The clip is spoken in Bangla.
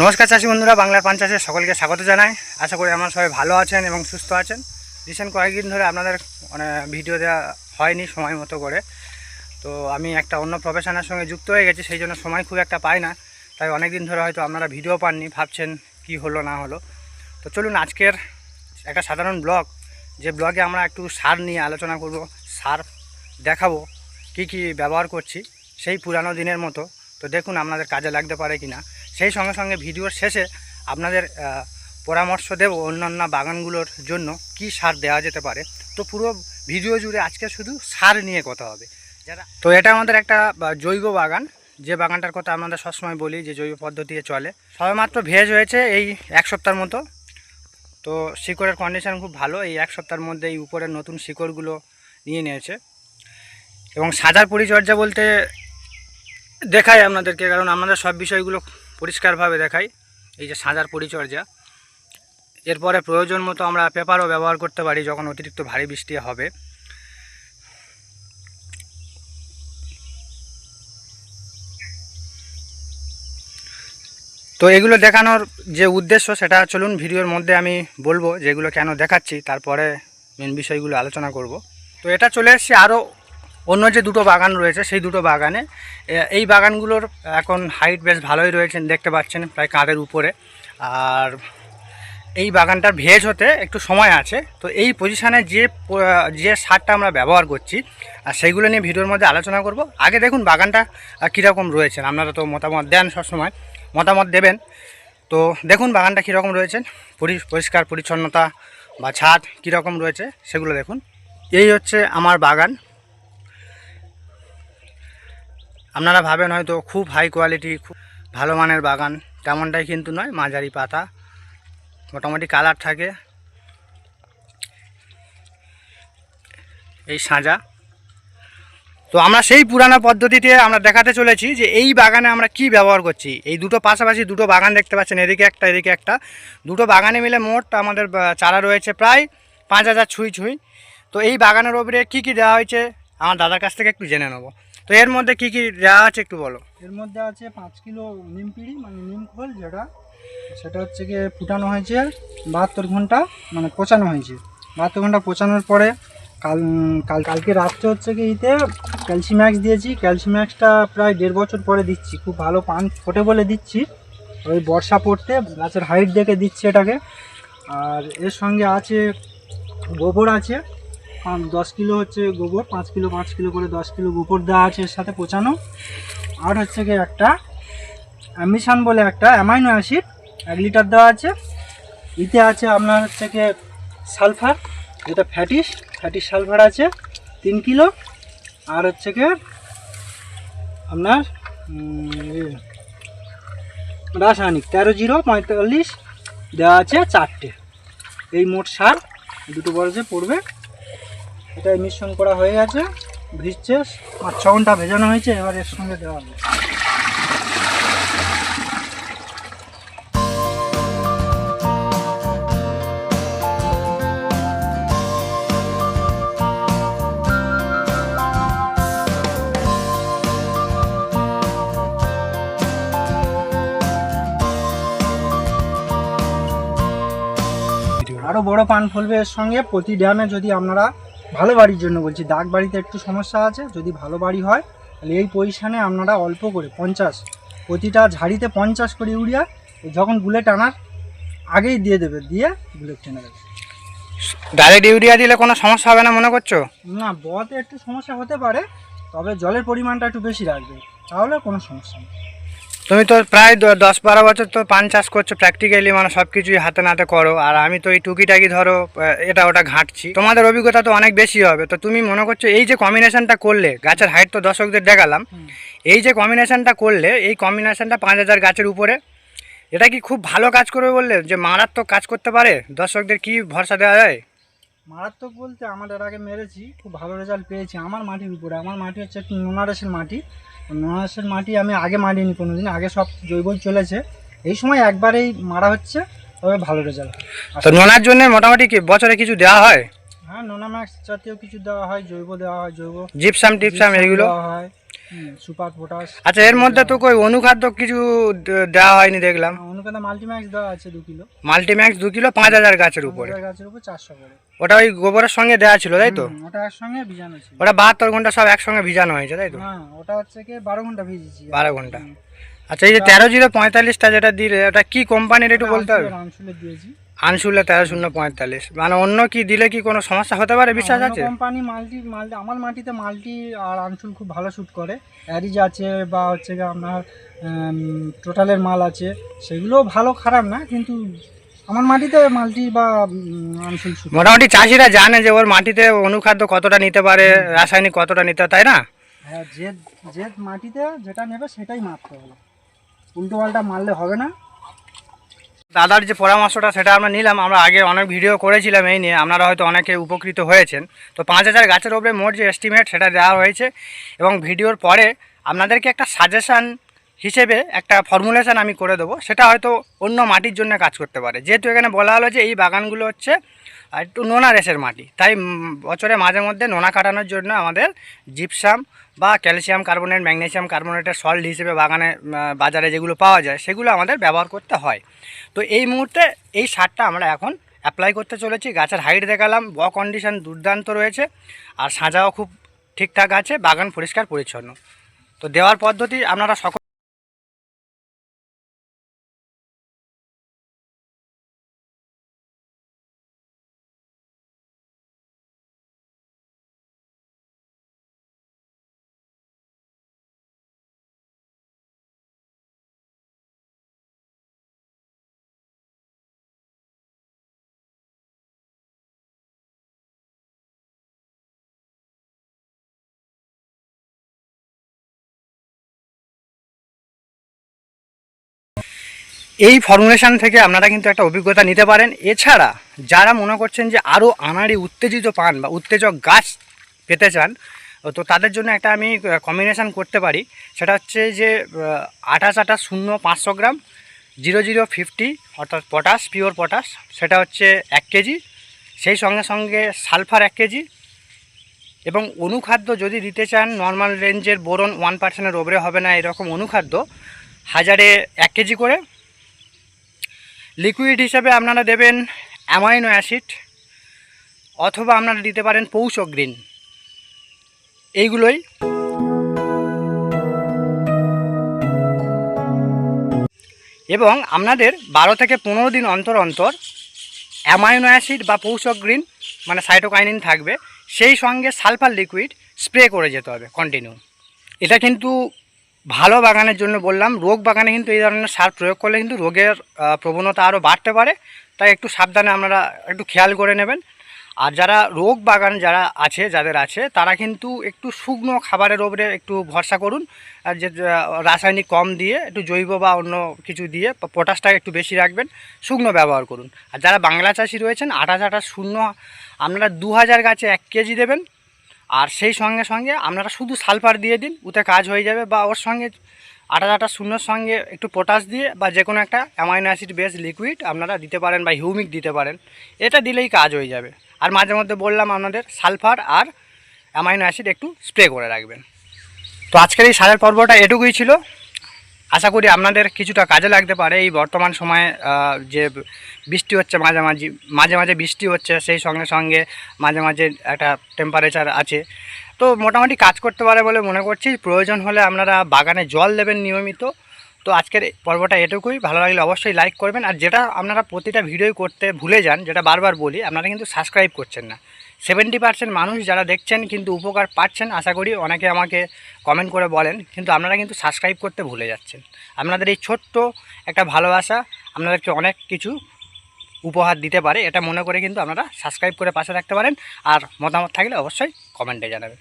নমস্কার চাষি বন্ধুরা, বাংলার পান চাষে সকলকে স্বাগত জানাই। আশা করি আমার সবাই ভালো আছেন এবং সুস্থ আছেন। রিসেন্ট কয়েকদিন ধরে আপনাদের মানে ভিডিও দেওয়া হয়নি সময় মতো করে। তো আমি একটা অন্য প্রফেশনের সঙ্গে যুক্ত হয়ে গেছি, সেই জন্য সময় খুব একটা পাই না। তাই অনেক দিন ধরে হয়তো আপনারা ভিডিও পাননি, ভাবছেন কি হলো, না হলো। তো চলুন আজকের একটা সাধারণ ব্লগ, যে ব্লগে আমরা একটু সার নিয়ে আলোচনা করব, সার দেখাবো, কি কি ব্যবহার করছি, সেই পুরানো দিনের মতো। তো দেখুন আপনাদের কাজে লাগতে পারে কি না সেই সঙ্গে সঙ্গে ভিডিওর শেষে আপনাদের পরামর্শ দেব অন্যান্য বাগানগুলোর জন্য কি সার দেওয়া যেতে পারে। তো পুরো ভিডিও জুড়ে আজকে শুধু সার নিয়ে কথা হবে। যারা তো এটা আমাদের একটা জৈব বাগান। যে বাগানটার কথা আমাদের সবসময় বলি যে জৈব পদ্ধতিতে চলে। সবেমাত্র ভেজ হয়েছে এই এক সপ্তাহের মতো। তো শিকড়ের কন্ডিশন খুব ভালো। এই এক সপ্তাহের মধ্যে এই উপরের নতুন শিকড়গুলো নিয়ে নিয়েছে। এবং সাজার পরিচর্যা বলতে দেখায় আপনাদেরকে, কারণ আমাদের সব বিষয়গুলো পরিষ্কারভাবে দেখাই। এই যে সাজার পরিচর্যা। এরপরে প্রয়োজন মতো আমরা পেপারও ব্যবহার করতে পারি যখন অতিরিক্ত ভারী বৃষ্টি হবে। তো এগুলো দেখানোর যে উদ্দেশ্য সেটা চলুন ভিডিওর মধ্যে আমি বলব, যেগুলো কেন দেখাচ্ছি, তারপরে মেন বিষয়গুলো আলোচনা করব। তো এটা চলে এসেছি আরও অন্য যে দুটো বাগান রয়েছে, সেই দুটো বাগানে এই বাগানগুলোর এখন হাইট বেশ ভালোই রয়েছেন দেখতে পাচ্ছেন প্রায় কাঁধের উপরে। আর এই বাগানটার ভেজ হতে একটু সময় আছে, তো এই পজিশানে যে যে সারটা আমরা ব্যবহার করছি, আর সেইগুলো নিয়ে ভিডিওর মধ্যে আলোচনা করব। আগে দেখুন বাগানটা কীরকম রয়েছেন আপনারা তো মতামত দেন সবসময়, মতামত দেবেন। তো দেখুন বাগানটা কীরকম রয়েছেন পরি- পরিষ্কার, পরিচ্ছন্নতা বা ছাদ কীরকম রয়েছে, সেগুলো দেখুন। এই হচ্ছে আমার বাগান আপনারা ভাবেন হয়তো খুব হাই কোয়ালিটি খুব ভালো মানের বাগান, তেমনটাই কিন্তু নয়, মাঝারি পাতা, মোটামুটি কালার থাকে। এই সাজা। তো আমরা সেই পুরানো পদ্ধতিতে আমরা দেখাতে চলেছি যে এই বাগানে আমরা কি ব্যবহার করছি। এই দুটো পাশাপাশি দুটো বাগান দেখতে পাচ্ছেন, এদিকে একটা এদিকে একটা। দুটো বাগানে মিলে মোট আমাদের চারা রয়েছে প্রায় পাঁচ হাজার ছুঁই ছুঁই। তো এই বাগানের ওপরে কী কী দেওয়া হয়েছে, আমার দাদার কাছ থেকে একটু জেনে নেব। তো এর মধ্যে কী কী দেওয়া আছে একটু বলো। এর মধ্যে আছে পাঁচ কিলো নিম পিড়ি মানে নিম খোল যেটা, সেটা হচ্ছে গিয়ে ফুটানো হয়েছে বাহাত্তর ঘণ্টা মানে পচানো হয়েছে। বাহাত্তর ঘণ্টা পচানোর পরে কাল কাল, কালকে রাত্রে হচ্ছে কি ইতে ক্যালসিম্যাক্স দিয়েছি। ক্যালসিম্যাক্সটা প্রায় দেড় বছর পরে দিচ্ছি। খুব ভালো পান ফোটে বলে দিচ্ছি। ওই বর্ষা পড়তে গাছের হাইট দেখে দিচ্ছি এটাকে। আর এর সঙ্গে আছে গোবর আছে। দশ কিলো হচ্ছে গোবর, পাঁচ কিলো পাঁচ কিলো করে দশ কিলো গোবর দেওয়া আছে এর সাথে পচানো। আর হচ্ছে গিয়ে একটা অ্যামিশন বলে একটা অ্যামাইনো অ্যাসিড, এক লিটার দেওয়া আছে। ইতে আছে আপনার হচ্ছে গিয়ে সালফার, যেটা ফ্যাটিস ফ্যাটিস সালফার আছে, তিন কিলো। আর হচ্ছে গিয়ে আপনার রাসায়নিক, তেরো জিরো পঁয়তাল্লিশ দেওয়া আছে চারটে। এই মোট সার, দুটো বরজে পড়বে। এটা মিশ্রণ করা হয়ে গেছে, ভিজছে পাঁচ ছ ঘণ্টা ভেজানো হয়েছে, এবার এর সঙ্গে দেওয়া হবে। আরও বড় পান ফলবে এর সঙ্গে, প্রতি ড্যামে যদি আপনারা ভালো বাড়ির জন্য বলছি। দাগ বাড়িতে একটু সমস্যা আছে যদি ভালো বাড়ি হয় তাহলে এই পজিশানে আপনারা অল্প করে পঞ্চাশ প্রতিটা ঝাড়িতে পঞ্চাশ করে ইউরিয়া যখন বুলেট আনার আগেই দিয়ে দেবে দিয়ে বুলেট টেনে দেবে। ডাইরেক্ট ইউরিয়া দিলে কোনো সমস্যা হবে না মনে করছ? না বতে একটু সমস্যা হতে পারে তবে জলের পরিমাণটা একটু বেশি রাখবে তাহলে কোনো সমস্যা নেই। তুমি তো প্রায় দশ বারো বছর তো পান চাষ করছ প্র্যাকটিক্যালি মানে সব কিছুই হাতে নাতে করো। আর আমি তো এই টুকিটাকি ধরো এটা ওটা ঘাঁটছি। তোমাদের অভিজ্ঞতা তো অনেক বেশি হবে। তো তুমি মনে করছ এই যে কম্বিনেশনটা করলে গাছের হাইট তো দর্শকদের দেখালাম এই যে কম্বিনেশনটা করলে এই কম্বিনেশনটা পাঁচ হাজার গাছের উপরে এটা কি খুব ভালো কাজ করবে বললে? যে মারাত্মক কাজ করতে পারে? দর্শকদের কি ভরসা দেওয়া যায়? মারাত্মক বলতে আমাদের আগে মেরেছি খুব ভালো রেজাল্ট পেয়েছি। আমার মাটির উপরে আমার মাটি হচ্ছে একটু নোনারেসের মাটি। নোনারেসের মাটি আমি আগে মারিনি কোনো দিন আগে সব জৈবই চলেছে। এই সময় একবারেই মারা হচ্ছে তবে ভালো রেজাল্ট তো নোনার জন্য মোটামুটি কি বছরে কিছু দেওয়া হয়? হ্যাঁ নোনা ম্যাক্স জাতীয় কিছু দেওয়া হয় জৈব দেওয়া হয় জৈব জিপসাম টিপসাম এগুলো? হয় সুপার পটাশ। আচ্ছা এর মধ্যে তো কই অনুখাদ্য কিছু দেওয়া হয়নি দেখলাম। অনুখাদ্য মাল্টিম্যাক্স দেওয়া আছে দু কিলো। মাল্টিম্যাক্স দু কিলো পাঁচ হাজার গাছের উপরে। গাছের উপর চারশো করে। ওটা ওই গোবরের সঙ্গে দেওয়া ছিল তাই তো? ওটা একসঙ্গে ভিজানো ছিল। ওটা বাহাত্তর ঘণ্টা সব একসঙ্গে ভিজানো হয়েছে তাই তো? হ্যাঁ ওটা হচ্ছে কি বারো ঘণ্টা ভিজেছি বারো ঘণ্টা। আচ্ছা এই যে তেরো জিরো পঁয়তাল্লিশটা যেটা দিলে ওটা কি কোম্পানির একটু বলতে হবে? দিয়েছি। আনসুলে তেরো শূন্য পঁয়তাল্লিশ। মানে অন্য কি দিলে কি কোনো সমস্যা হতে পারে বিশ্বাস আছে? কোম্পানি মাল্টি মাল্টি আমার মাটিতে মাল্টি আর আনসুল খুব ভালো শুট করে। অ্যারিজ আছে বা হচ্ছে গিয়ে আপনার টোটালের মাল আছে সেগুলো ভালো খারাপ না কিন্তু আমার মাটিতে মাল্টি বা আনসুল মোটামুটি চাষিরা জানে যে ওর মাটিতে অনুখাদ্য কতটা নিতে পারে রাসায়নিক কতটা নিতে তাই না? হ্যাঁ যে যে মাটিতে যেটা নেবে সেটাই মারতে হবে। উল্টো পাল্টা মারলে হবে না। দাদার যে পরামর্শটা সেটা আমরা নিলাম। আমরা আগে অনেক ভিডিও করেছিলাম এই নিয়ে। আপনারা হয়তো অনেকে উপকৃত হয়েছেন। তো পাঁচ হাজার গাছের ওপরে মোট যে এস্টিমেট সেটা দেওয়া হয়েছে এবং ভিডিওর পরে আপনাদেরকে একটা সাজেশান হিসেবে একটা ফর্মুলেশান আমি করে দেবো। সেটা হয়তো অন্য মাটির জন্য কাজ করতে পারে। যেহেতু এখানে বলা হলো যে এই বাগানগুলো হচ্ছে আহ, একটু নোনা রেসের মাটি। তাই বছরে মাঝে মধ্যে নোনা কাটানোর জন্য আমাদের জিপসাম বা ক্যালসিয়াম কার্বনেট ম্যাগনেসিয়াম কার্বনেটের সল্ট হিসেবে বাগানে বাজারে যেগুলো পাওয়া যায় সেগুলো আমাদের ব্যবহার করতে হয়। তো এই মুহূর্তে এই সারটা আমরা এখন অ্যাপ্লাই করতে চলেছি। গাছের হাইট দেখালাম ব কন্ডিশন দুর্দান্ত রয়েছে আর সাজাও খুব ঠিকঠাক আছে বাগান পরিষ্কার পরিচ্ছন্ন। তো দেওয়ার পদ্ধতি আপনারা সকল এই ফর্মুলেশন থেকে আপনারা কিন্তু একটা অভিজ্ঞতা নিতে পারেন। এছাড়া যারা মনে করছেন যে আরও আনাড়ি উত্তেজিত পান বা উত্তেজক গাছ পেতে চান, তো তাদের জন্য একটা আমি কম্বিনেশান করতে পারি। সেটা হচ্ছে যে আঠাশ আঠাশ শূন্য পাঁচশো গ্রাম, জিরো জিরো ফিফটি অর্থাৎ পটাশ, পিওর পটাশ, সেটা হচ্ছে এক কেজি, সেই সঙ্গে সঙ্গে সালফার এক কেজি এবং অনুখাদ্য যদি দিতে চান নর্মাল রেঞ্জের বোরন ওয়ান পার্সেন্টের ওপরে হবে না এরকম অনুখাদ্য, হাজারে এক কেজি করে লিকুইড হিসাবে আপনারা দেবেন অ্যামাইনো অ্যাসিড অথবা আপনারা দিতে পারেন পৌষ গ্রিন। এইগুলোই। এবং আপনাদের বারো থেকে পনেরো দিন অন্তর অন্তর অ্যামাইনো অ্যাসিড বা পৌষক গ্রিন মানে সাইটোকাইনিন থাকবে, সেই সঙ্গে সালফার লিকুইড স্প্রে করে যেতে হবে কন্টিনিউ। এটা কিন্তু ভালো বাগানের জন্য বললাম, রোগ বাগানে কিন্তু এই ধরনের সার প্রয়োগ করলে কিন্তু রোগের প্রবণতা আরও বাড়তে পারে। তাই একটু সাবধানে আপনারা একটু খেয়াল করে নেবেন। আর যারা রোগ বাগান যারা আছে, যাদের আছে, তারা কিন্তু একটু শুকনো খাবারের ওপরে একটু ভরসা করুন। আর যে রাসায়নিক কম দিয়ে, একটু জৈব বা অন্য কিছু দিয়ে পটাশটা একটু বেশি রাখবেন, শুকনো ব্যবহার করুন। আর যারা বাংলা চাষি রয়েছেন, আঠাশ আঠাশ শূন্য, আপনারা দু হাজার গাছে এক কেজি দেবেন। আর সেই সঙ্গে সঙ্গে আপনারা শুধু সালফার দিয়ে দিন, ওতে কাজ হয়ে যাবে বা ওর সঙ্গে আটা আটা শূন্যর সঙ্গে একটু পটাশ দিয়ে বা যে কোনো একটা অ্যামাইনো অ্যাসিড বেস লিকুইড আপনারা দিতে পারেন বা হিউমিক দিতে পারেন, এটা দিলেই কাজ হয়ে যাবে। আর মাঝে মধ্যে বললাম আপনাদের, সালফার আর অ্যামাইনো অ্যাসিড একটু স্প্রে করে রাখবেন। তো আজকের এই সারের পর্বটা এটুকুই ছিল। আশা করি আপনাদের কিছুটা কাজে লাগতে পারে এই বর্তমান সময়ে যে বৃষ্টি হচ্ছে মাঝে মাঝে মাঝে মাঝে বৃষ্টি হচ্ছে সেই সঙ্গে সঙ্গে মাঝে মাঝে একটা টেম্পারেচার আছে। তো মোটামুটি কাজ করতে পারে বলে মনে করছি, প্রয়োজন হলে আপনারা বাগানে জল দেবেন নিয়মিত। তো আজকের পর্বটা এটুকুই, ভালো লাগলে অবশ্যই লাইক করবেন। আর যেটা আপনারা প্রতিটা ভিডিওই করতে ভুলে যান, যেটা বারবার বলি, আপনারা কিন্তু সাবস্ক্রাইব করছেন না। সেভেন্টি পার্সেন্ট মানুষ যারা দেখছেন কিন্তু উপকার পাচ্ছেন, আশা করি অনেকে আমাকে কমেন্ট করে বলেন। কিন্তু আপনারা কিন্তু সাবস্ক্রাইব করতে ভুলে যাচ্ছেন। আপনাদের এই ছোট্ট একটা ভালোবাসা আপনাদেরকে অনেক কিছু উপহার দিতে পারে। এটা মনে করে কিন্তু আপনারা সাবস্ক্রাইব করে পাশে রাখতে পারেন। আর মতামত থাকলে অবশ্যই কমেন্টে জানাবেন।